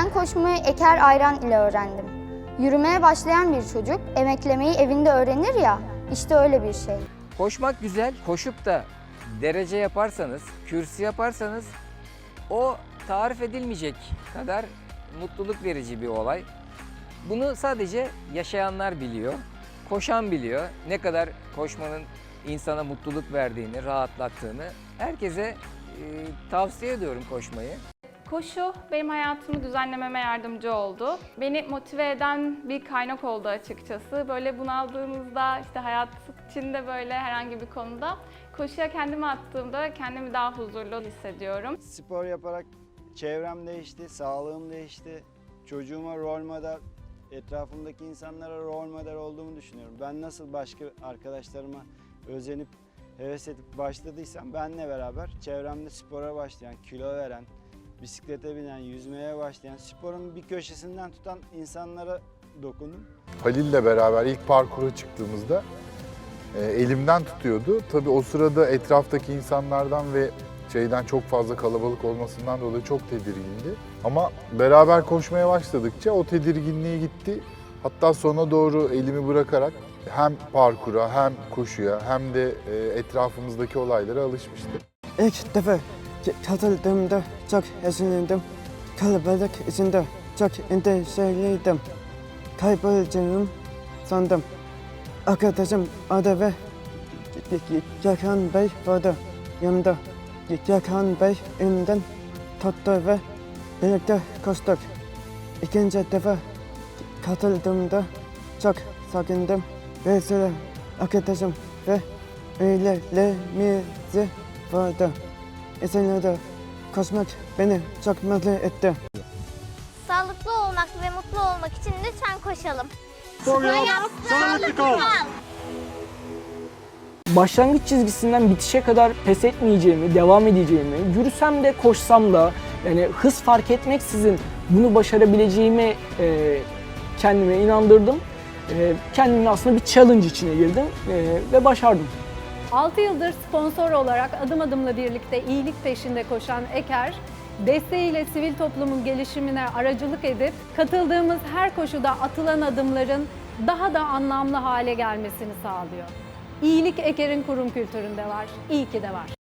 koşmayı Eker Ayran ile öğrendim. Yürümeye başlayan bir çocuk emeklemeyi evinde öğrenir ya, işte öyle bir şey. Koşmak güzel. Koşup da derece yaparsanız, kürsü yaparsanız o tarif edilmeyecek kadar mutluluk verici bir olay. Bunu sadece yaşayanlar biliyor. Koşan biliyor. Ne kadar koşmanın insana mutluluk verdiğini, rahatlattığını. Herkese e, tavsiye ediyorum koşmayı. Koşu benim hayatımı düzenlememe yardımcı oldu. Beni motive eden bir kaynak oldu açıkçası. Böyle bunaldığımızda işte hayat içinde böyle herhangi bir konuda koşuya kendimi attığımda kendimi daha huzurlu hissediyorum. Spor yaparak çevrem değişti, sağlığım değişti. Çocuğuma rol model, etrafımdaki insanlara rol model olduğumu düşünüyorum. Ben nasıl başka arkadaşlarıma özenip, heves edip başladıysam benle beraber çevremde spora başlayan, kilo veren, bisiklete binen, yüzmeye başlayan, sporun bir köşesinden tutan insanlara dokundum. Halil'le beraber ilk parkura çıktığımızda e, elimden tutuyordu. Tabii o sırada etraftaki insanlardan ve şeyden çok fazla kalabalık olmasından dolayı çok tedirgindi. Ama beraber koşmaya başladıkça o tedirginliği gitti. Hatta sona doğru elimi bırakarak hem parkura hem koşuya hem de e, etrafımızdaki olaylara alışmıştı. İlk defa katıldığımda çok heyecanlandım. Kalabalık içinde çok endişeliydim. Kaybolacağım sandım. Arkadaşım Ada ve Gökhan Bey vardı yanımda. Gökhan Bey elimden tuttu ve birlikte koştuk. İkinci defa katıldığımda çok sakindim. Sürü arkadaşım ve ailelerimizi vardı. İzmir'de koşmak beni çok mutlu etti. Sağlıklı olmak ve mutlu olmak için lütfen koşalım. başlangıç çizgisinden bitişe kadar pes etmeyeceğimi, devam edeceğimi, yürüsem de koşsam da yani hız fark etmeksizin bunu başarabileceğimi e, kendime inandırdım. E, kendimi aslında bir challenge içine girdim e, ve başardım. 6 yıldır sponsor olarak adım adımla birlikte iyilik peşinde koşan Eker, desteğiyle sivil toplumun gelişimine aracılık edip katıldığımız her koşuda atılan adımların daha da anlamlı hale gelmesini sağlıyor. İyilik Eker'in kurum kültüründe var. İyi ki de var.